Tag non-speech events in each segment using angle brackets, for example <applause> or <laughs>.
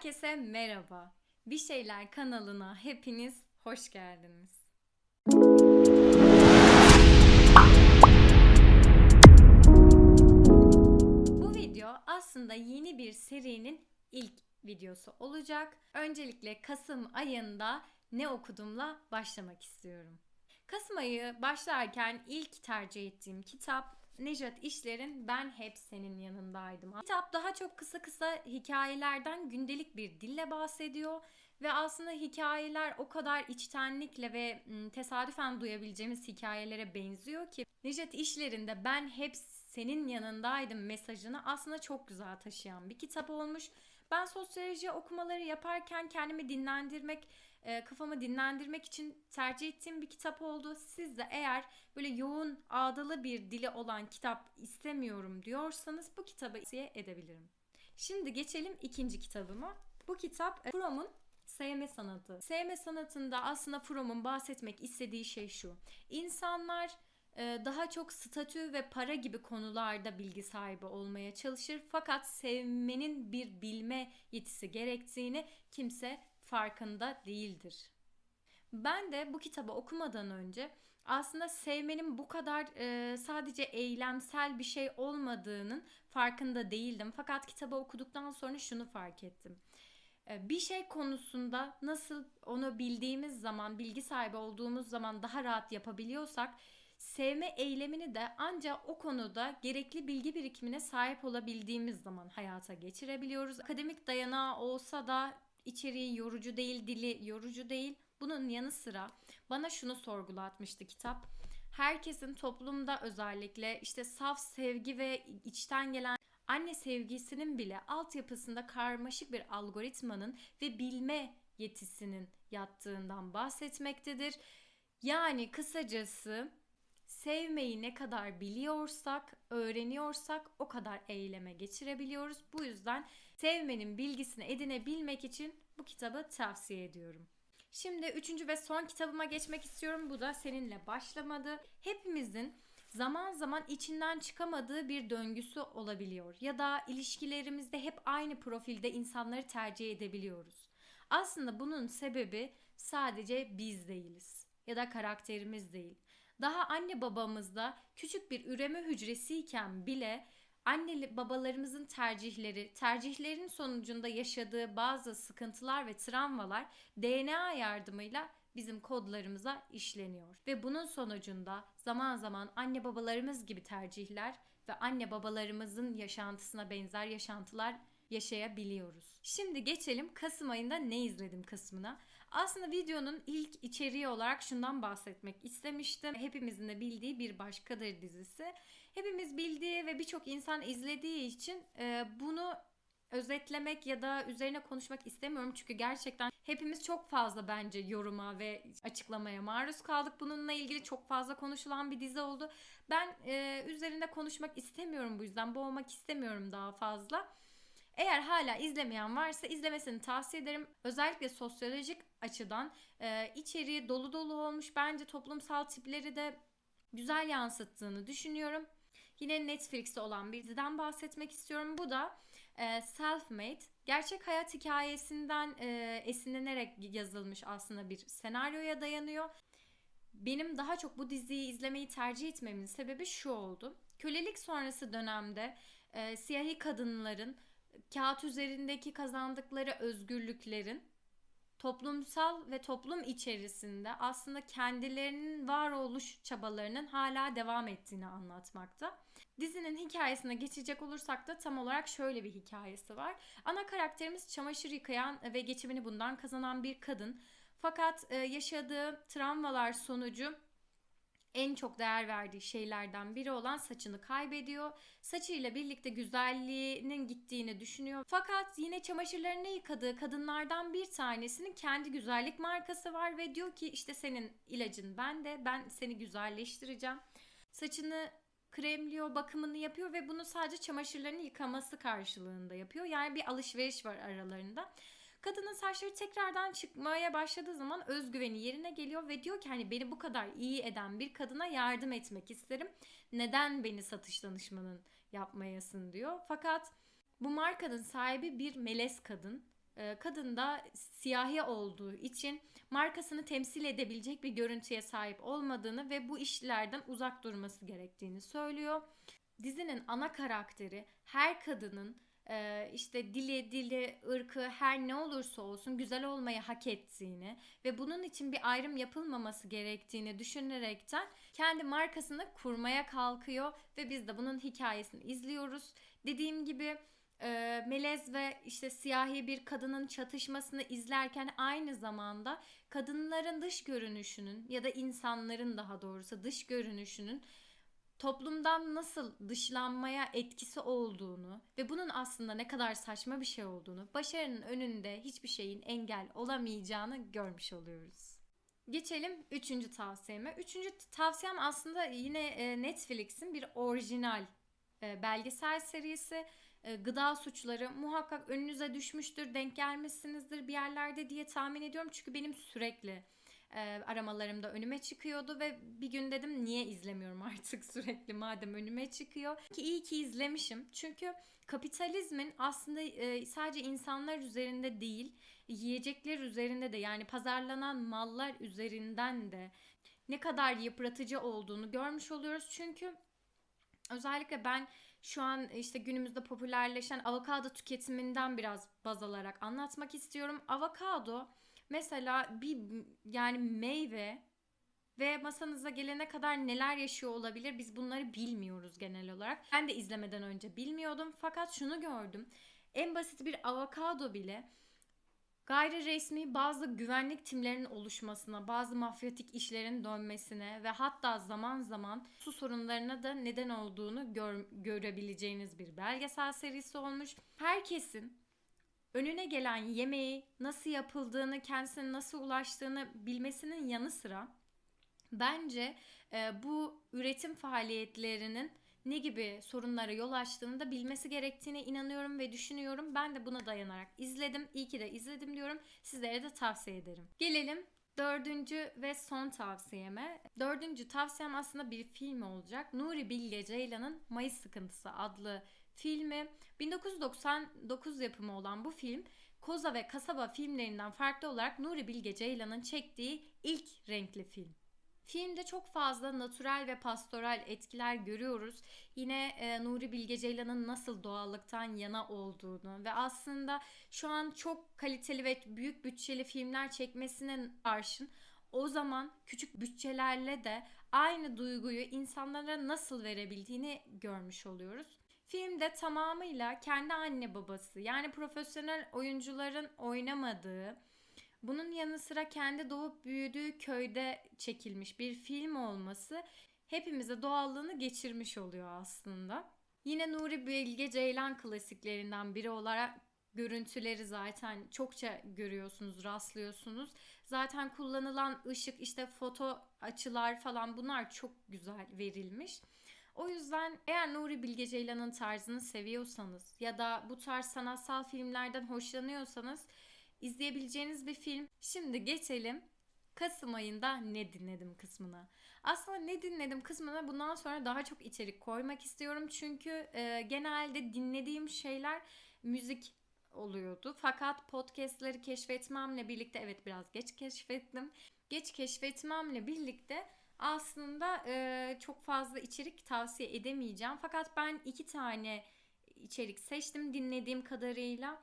Herkese merhaba. Bir Şeyler kanalına hepiniz hoş geldiniz. Bu video aslında yeni bir serinin ilk videosu olacak. Öncelikle Kasım ayında ne okudumla başlamak istiyorum. Kasım ayı başlarken ilk tercih ettiğim kitap Nejat İşler'in Ben Hep Senin Yanındaydım. Kitap daha çok kısa kısa hikayelerden gündelik bir dille bahsediyor ve aslında hikayeler o kadar içtenlikle ve tesadüfen duyabileceğimiz hikayelere benziyor ki Nejat İşler'in de Ben Hep Senin Yanındaydım mesajını aslında çok güzel taşıyan bir kitap olmuş. Ben sosyoloji okumaları yaparken kendimi dinlendirmek, e, kafamı dinlendirmek için tercih ettiğim bir kitap oldu. Siz de eğer böyle yoğun ağdalı bir dili olan kitap istemiyorum diyorsanız bu kitabı tavsiye edebilirim. Şimdi geçelim ikinci kitabıma. Bu kitap e, Fromm'un Sevme sanatı. Sevme sanatında aslında Fromm'un bahsetmek istediği şey şu. İnsanlar daha çok statü ve para gibi konularda bilgi sahibi olmaya çalışır. Fakat sevmenin bir bilme yetisi gerektiğini kimse farkında değildir. Ben de bu kitabı okumadan önce aslında sevmenin bu kadar e, sadece eylemsel bir şey olmadığının farkında değildim. Fakat kitabı okuduktan sonra şunu fark ettim. E, bir şey konusunda nasıl onu bildiğimiz zaman, bilgi sahibi olduğumuz zaman daha rahat yapabiliyorsak, sevme eylemini de ancak o konuda gerekli bilgi birikimine sahip olabildiğimiz zaman hayata geçirebiliyoruz. Akademik dayanağı olsa da içeriği yorucu değil, dili yorucu değil. Bunun yanı sıra bana şunu sorgulatmıştı kitap. Herkesin toplumda özellikle işte saf sevgi ve içten gelen anne sevgisinin bile altyapısında karmaşık bir algoritmanın ve bilme yetisinin yattığından bahsetmektedir. Yani kısacası sevmeyi ne kadar biliyorsak, öğreniyorsak o kadar eyleme geçirebiliyoruz. Bu yüzden sevmenin bilgisini edinebilmek için bu kitabı tavsiye ediyorum. Şimdi üçüncü ve son kitabıma geçmek istiyorum. Bu da seninle başlamadı. Hepimizin zaman zaman içinden çıkamadığı bir döngüsü olabiliyor. Ya da ilişkilerimizde hep aynı profilde insanları tercih edebiliyoruz. Aslında bunun sebebi sadece biz değiliz ya da karakterimiz değil. Daha anne babamızda küçük bir üreme hücresiyken bile anne babalarımızın tercihleri, tercihlerin sonucunda yaşadığı bazı sıkıntılar ve travmalar DNA yardımıyla bizim kodlarımıza işleniyor. Ve bunun sonucunda zaman zaman anne babalarımız gibi tercihler ve anne babalarımızın yaşantısına benzer yaşantılar yaşayabiliyoruz. Şimdi geçelim Kasım ayında ne izledim kısmına. Aslında videonun ilk içeriği olarak şundan bahsetmek istemiştim. Hepimizin de bildiği bir başkadır dizisi. Hepimiz bildiği ve birçok insan izlediği için e, bunu özetlemek ya da üzerine konuşmak istemiyorum. Çünkü gerçekten hepimiz çok fazla bence yoruma ve açıklamaya maruz kaldık. Bununla ilgili çok fazla konuşulan bir dizi oldu. Ben e, üzerinde konuşmak istemiyorum bu yüzden. Boğmak istemiyorum daha fazla. Eğer hala izlemeyen varsa izlemesini tavsiye ederim. Özellikle sosyolojik açıdan e, içeriği dolu dolu olmuş. Bence toplumsal tipleri de güzel yansıttığını düşünüyorum. Yine Netflix'te olan bir diziden bahsetmek istiyorum. Bu da e, Self-Made. Gerçek hayat hikayesinden e, esinlenerek yazılmış aslında bir senaryoya dayanıyor. Benim daha çok bu diziyi izlemeyi tercih etmemin sebebi şu oldu. Kölelik sonrası dönemde e, siyahi kadınların kağıt üzerindeki kazandıkları özgürlüklerin toplumsal ve toplum içerisinde aslında kendilerinin varoluş çabalarının hala devam ettiğini anlatmakta. Dizinin hikayesine geçecek olursak da tam olarak şöyle bir hikayesi var. Ana karakterimiz çamaşır yıkayan ve geçimini bundan kazanan bir kadın. Fakat e, yaşadığı travmalar sonucu en çok değer verdiği şeylerden biri olan saçını kaybediyor. Saçıyla birlikte güzelliğinin gittiğini düşünüyor. Fakat yine çamaşırlarını yıkadığı kadınlardan bir tanesinin kendi güzellik markası var ve diyor ki işte senin ilacın bende. Ben seni güzelleştireceğim. Saçını kremliyor, bakımını yapıyor ve bunu sadece çamaşırlarını yıkaması karşılığında yapıyor. Yani bir alışveriş var aralarında. Kadının saçları tekrardan çıkmaya başladığı zaman özgüveni yerine geliyor ve diyor ki hani beni bu kadar iyi eden bir kadına yardım etmek isterim. Neden beni satış danışmanın yapmayasın diyor. Fakat bu markanın sahibi bir melez kadın e, kadın da siyahi olduğu için markasını temsil edebilecek bir görüntüye sahip olmadığını ve bu işlerden uzak durması gerektiğini söylüyor. Dizinin ana karakteri her kadının e, işte dili, dili, ırkı her ne olursa olsun güzel olmayı hak ettiğini ve bunun için bir ayrım yapılmaması gerektiğini düşünerekten kendi markasını kurmaya kalkıyor ve biz de bunun hikayesini izliyoruz. Dediğim gibi e, melez ve işte siyahi bir kadının çatışmasını izlerken aynı zamanda kadınların dış görünüşünün ya da insanların daha doğrusu dış görünüşünün toplumdan nasıl dışlanmaya etkisi olduğunu ve bunun aslında ne kadar saçma bir şey olduğunu, başarının önünde hiçbir şeyin engel olamayacağını görmüş oluyoruz. Geçelim üçüncü tavsiyeme. Üçüncü tavsiyem aslında yine e, Netflix'in bir orijinal e, belgesel serisi. E, gıda suçları muhakkak önünüze düşmüştür, denk gelmişsinizdir bir yerlerde diye tahmin ediyorum. Çünkü benim sürekli e, aramalarımda önüme çıkıyordu ve bir gün dedim niye izlemiyorum artık <laughs> sürekli madem önüme çıkıyor. Ki iyi ki izlemişim. Çünkü kapitalizmin aslında e, sadece insanlar üzerinde değil, yiyecekler üzerinde de yani pazarlanan mallar üzerinden de ne kadar yıpratıcı olduğunu görmüş oluyoruz. Çünkü özellikle ben şu an işte günümüzde popülerleşen avokado tüketiminden biraz baz alarak anlatmak istiyorum. Avokado mesela bir yani meyve ve masanıza gelene kadar neler yaşıyor olabilir biz bunları bilmiyoruz genel olarak. Ben de izlemeden önce bilmiyordum fakat şunu gördüm. En basit bir avokado bile gayri resmi bazı güvenlik timlerinin oluşmasına, bazı mafyatik işlerin dönmesine ve hatta zaman zaman su sorunlarına da neden olduğunu gör, görebileceğiniz bir belgesel serisi olmuş. Herkesin önüne gelen yemeği nasıl yapıldığını, kendisine nasıl ulaştığını bilmesinin yanı sıra bence e, bu üretim faaliyetlerinin ne gibi sorunlara yol açtığını da bilmesi gerektiğine inanıyorum ve düşünüyorum. Ben de buna dayanarak izledim. İyi ki de izledim diyorum. Sizlere de tavsiye ederim. Gelelim dördüncü ve son tavsiyeme. Dördüncü tavsiyem aslında bir film olacak. Nuri Bilge Ceylan'ın Mayıs Sıkıntısı adlı filmi. 1999 yapımı olan bu film Koza ve Kasaba filmlerinden farklı olarak Nuri Bilge Ceylan'ın çektiği ilk renkli film. Filmde çok fazla natürel ve pastoral etkiler görüyoruz. Yine e, Nuri Bilge Ceylan'ın nasıl doğallıktan yana olduğunu ve aslında şu an çok kaliteli ve büyük bütçeli filmler çekmesine karşın o zaman küçük bütçelerle de aynı duyguyu insanlara nasıl verebildiğini görmüş oluyoruz. Filmde tamamıyla kendi anne babası yani profesyonel oyuncuların oynamadığı bunun yanı sıra kendi doğup büyüdüğü köyde çekilmiş bir film olması hepimize doğallığını geçirmiş oluyor aslında. Yine Nuri Bilge Ceylan klasiklerinden biri olarak görüntüleri zaten çokça görüyorsunuz, rastlıyorsunuz. Zaten kullanılan ışık, işte foto açılar falan bunlar çok güzel verilmiş. O yüzden eğer Nuri Bilge Ceylan'ın tarzını seviyorsanız ya da bu tarz sanatsal filmlerden hoşlanıyorsanız izleyebileceğiniz bir film. Şimdi geçelim Kasım ayında ne dinledim kısmına. Aslında ne dinledim kısmına bundan sonra daha çok içerik koymak istiyorum. Çünkü e, genelde dinlediğim şeyler müzik oluyordu. Fakat podcastleri keşfetmemle birlikte evet biraz geç keşfettim. Geç keşfetmemle birlikte aslında e, çok fazla içerik tavsiye edemeyeceğim. Fakat ben iki tane içerik seçtim dinlediğim kadarıyla.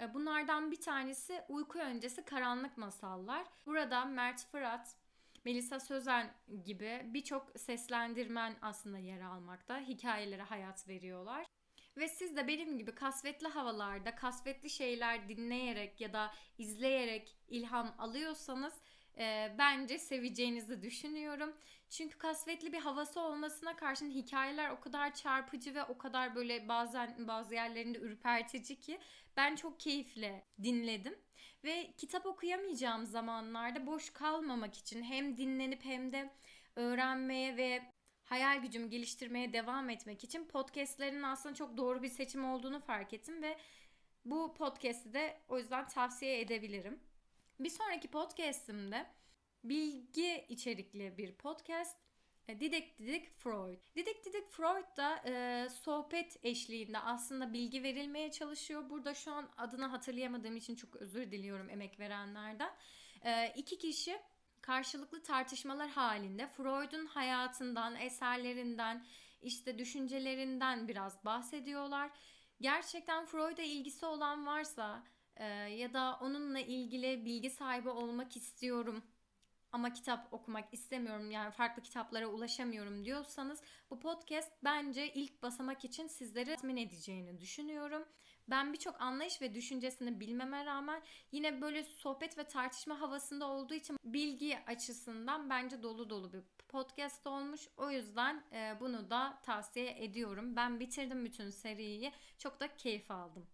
E, bunlardan bir tanesi uyku öncesi karanlık masallar. Burada Mert Fırat, Melisa Sözen gibi birçok seslendirmen aslında yer almakta. Hikayelere hayat veriyorlar. Ve siz de benim gibi kasvetli havalarda kasvetli şeyler dinleyerek ya da izleyerek ilham alıyorsanız e, bence seveceğinizi düşünüyorum. Çünkü kasvetli bir havası olmasına karşın hikayeler o kadar çarpıcı ve o kadar böyle bazen bazı yerlerinde ürpertici ki ben çok keyifle dinledim. Ve kitap okuyamayacağım zamanlarda boş kalmamak için hem dinlenip hem de öğrenmeye ve hayal gücümü geliştirmeye devam etmek için podcastlerin aslında çok doğru bir seçim olduğunu fark ettim ve bu podcast'i de o yüzden tavsiye edebilirim. Bir sonraki podcast'imde bilgi içerikli bir podcast. E, Didik Didik Freud. Didik Didik Freud da e, sohbet eşliğinde aslında bilgi verilmeye çalışıyor. Burada şu an adını hatırlayamadığım için çok özür diliyorum emek verenlerden. E, iki kişi karşılıklı tartışmalar halinde Freud'un hayatından, eserlerinden, işte düşüncelerinden biraz bahsediyorlar. Gerçekten Freud'a ilgisi olan varsa e, ya da onunla ilgili bilgi sahibi olmak istiyorum ama kitap okumak istemiyorum yani farklı kitaplara ulaşamıyorum diyorsanız bu podcast bence ilk basamak için sizleri tatmin edeceğini düşünüyorum. Ben birçok anlayış ve düşüncesini bilmeme rağmen yine böyle sohbet ve tartışma havasında olduğu için bilgi açısından bence dolu dolu bir podcast olmuş. O yüzden e, bunu da tavsiye ediyorum. Ben bitirdim bütün seriyi. Çok da keyif aldım.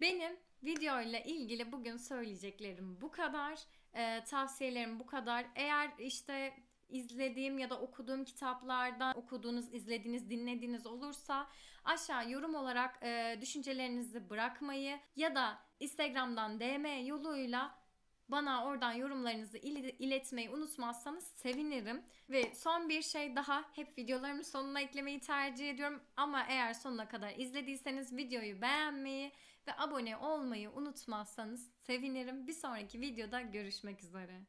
Benim video ile ilgili bugün söyleyeceklerim bu kadar. E, tavsiyelerim bu kadar. Eğer işte izlediğim ya da okuduğum kitaplardan okuduğunuz, izlediğiniz, dinlediğiniz olursa aşağı yorum olarak e, düşüncelerinizi bırakmayı ya da Instagram'dan DM yoluyla bana oradan yorumlarınızı il- iletmeyi unutmazsanız sevinirim. Ve son bir şey daha hep videolarımın sonuna eklemeyi tercih ediyorum. Ama eğer sonuna kadar izlediyseniz videoyu beğenmeyi ve abone olmayı unutmazsanız sevinirim. Bir sonraki videoda görüşmek üzere.